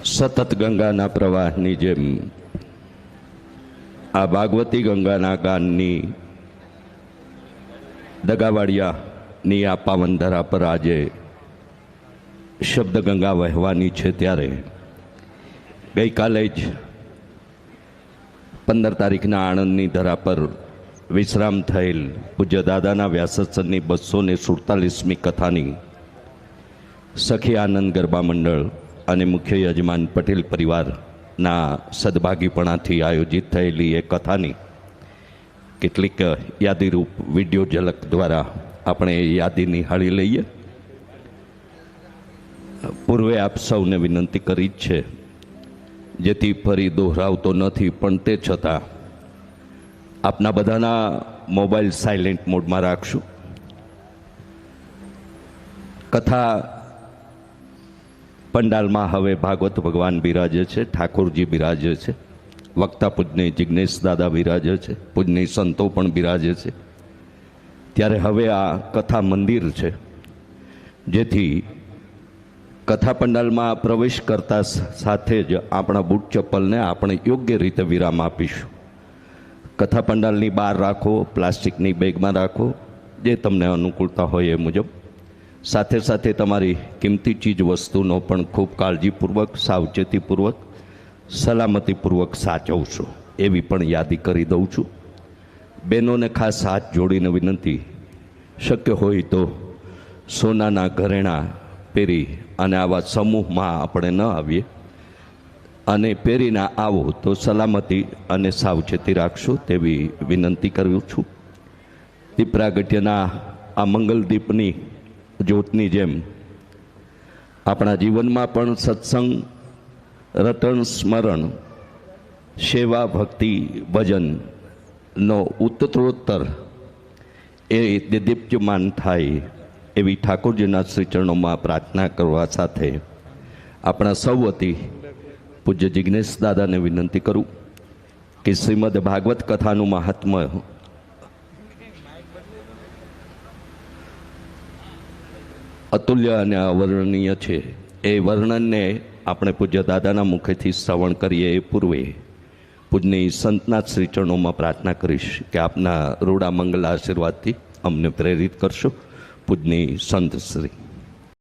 સતત ગંગાના પ્રવાહની જેમ, આ ભાગવતી ગંગાના ગાનની દગાવાડિયાની આ પાવન ધરા પર આજે શબ્દ ગંગા વહેવાની છે ત્યારે. ગઈકાલે જ પંદર તારીખના આણંદની ધરા પર વિશ્રામ થયેલ પૂજ્ય દાદાના વ્યાસત્સંગની બસો ને સુડતાલીસમી કથાની સખી આનંદ ગરબા મંડળ અને મુખ્ય યજમાન પટેલ પરિવારના સદભાગીપણાથી આયોજિત થયેલી એ કથાની કેટલીક યાદીરૂપ વીડિયો ઝલક દ્વારા આપણે એ યાદી નિહાળી લઈએ. પૂર્વે આપ સૌને વિનંતી કરી જ છે, જેથી ફરી દોહરાવતો નથી, પણ તે છતાં આપના બધાના મોબાઈલ સાયલેન્ટ મોડમાં રાખશું. કથા પંડાલમાં હવે ભાગવત ભગવાન બિરાજે છે, ઠાકોરજી બિરાજે છે, વક્તા પૂજ્ય જિજ્ઞેશ દાદા બિરાજે છે પૂજ્ય સંતો પણ બિરાજે છે. ત્યારે હવે આ કથા મંદિર છે, જેથી કથા પંડાલમાં પ્રવેશ કરતા સાથે જ આપણા બૂટ ચપ્પલને આપણે યોગ્ય રીતે વિરામ આપીશું. કથા પંડાલની બહાર રાખો, પ્લાસ્ટિકની બેગમાં રાખો, જે તમને અનુકૂળતા હોય એ મુજબ. સાથે સાથે તમારી કિંમતી ચીજ વસ્તુનો પણ ખૂબ કાળજીપૂર્વક, સાવચેતીપૂર્વક, સલામતીપૂર્વક સાચવશો એવી પણ યાદી કરી દઉં છું. બહેનોને ખાસ હાથ જોડીને વિનંતી, શક્ય હોય તો સોનાના ઘરેણાં પહેરી અને આવા સમૂહમાં આપણે ન આવીએ. અને પહેરીને આવો તો સલામતી અને સાવચેતી રાખશો તેવી વિનંતી કરું છું. દીપરાગટ્યના આ મંગલદીપની જ્યોતની જેમ. આપણા જીવનમાં પણ સત્સંગ, રતન, સ્મરણ, સેવા, ભક્તિ ભજનનો ઉત્તરોત્તર એ દીપ્યમાન થાય એવી ઠાકોરજીના શ્રીચરણોમાં પ્રાર્થના કરવા સાથે આપણા સૌ વતી પૂજ્ય જિજ્ઞેશ દાદાને વિનંતી કરું કે શ્રીમદ ભાગવત કથાનું મહાત્મ્ય અતુલ્ય અને અવર્ણનીય છે. એ વર્ણનને આપણે પૂજ્ય દાદાના મુખેથી શ્રવણ કરીએ એ પૂર્વે. પૂજની સંતના શ્રી ચરણોમાં પ્રાર્થના કરીશ કે આપના રૂડા મંગલ આશીર્વાદથી અમને પ્રેરિત કરશો. પૂજની સંત શ્રી.